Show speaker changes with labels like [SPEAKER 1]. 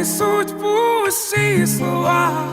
[SPEAKER 1] Несуть пусті слова.